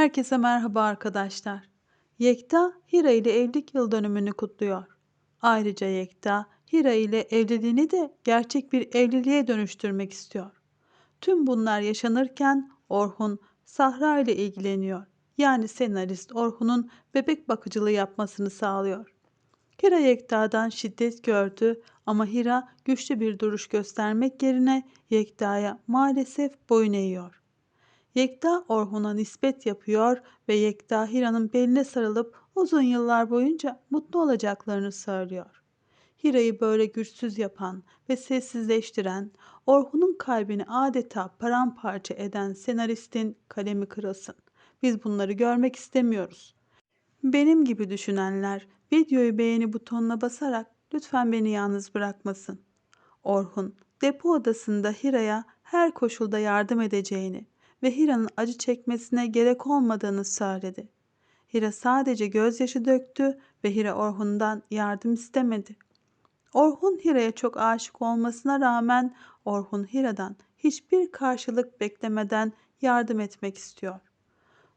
Herkese merhaba arkadaşlar. Yekta Hira ile evlilik yıl dönümünü kutluyor. Ayrıca Yekta Hira ile evliliğini de gerçek bir evliliğe dönüştürmek istiyor. Tüm bunlar yaşanırken Orhun Sahra ile ilgileniyor. Yani senarist Orhun'un bebek bakıcılığı yapmasını sağlıyor. Hira Yekta'dan şiddet gördü ama Hira güçlü bir duruş göstermek yerine Yekta'ya maalesef boyun eğiyor. Yekta Orhun'a nispet yapıyor ve Yekta Hira'nın beline sarılıp uzun yıllar boyunca mutlu olacaklarını söylüyor. Hira'yı böyle güçsüz yapan ve sessizleştiren, Orhun'un kalbini adeta paramparça eden senaristin kalemi kırılsın. Biz bunları görmek istemiyoruz. Benim gibi düşünenler videoyu beğeni butonuna basarak lütfen beni yalnız bırakmasın. Orhun depo odasında Hira'ya her koşulda yardım edeceğini ve Hira'nın acı çekmesine gerek olmadığını söyledi. Hira sadece gözyaşı döktü ve Hira Orhun'dan yardım istemedi. Orhun Hira'ya çok aşık olmasına rağmen Orhun Hira'dan hiçbir karşılık beklemeden yardım etmek istiyor.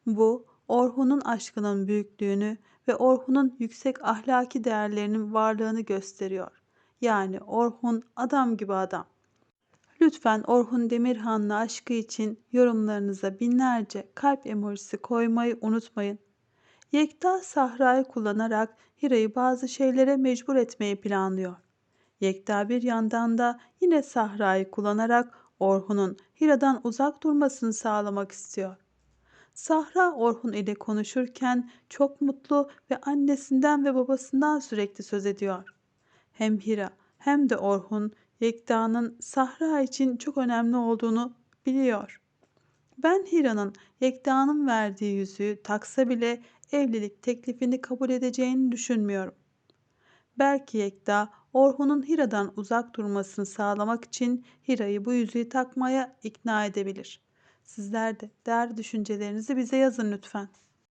Bu Orhun'un aşkının büyüklüğünü ve Orhun'un yüksek ahlaki değerlerinin varlığını gösteriyor. Yani Orhun adam gibi adam. Lütfen Orhun Demirhan'la aşkı için yorumlarınıza binlerce kalp emojisi koymayı unutmayın. Yekta Sahra'yı kullanarak Hira'yı bazı şeylere mecbur etmeyi planlıyor. Yekta bir yandan da yine Sahra'yı kullanarak Orhun'un Hira'dan uzak durmasını sağlamak istiyor. Sahra Orhun ile konuşurken çok mutlu ve annesinden ve babasından sürekli söz ediyor. Hem Hira hem de Orhun Yekta'nın Sahra için çok önemli olduğunu biliyor. Ben Hira'nın Yekta'nın verdiği yüzüğü taksa bile evlilik teklifini kabul edeceğini düşünmüyorum. Belki Yekta Orhun'un Hira'dan uzak durmasını sağlamak için Hira'yı bu yüzüğü takmaya ikna edebilir. Sizler de değerli düşüncelerinizi bize yazın lütfen.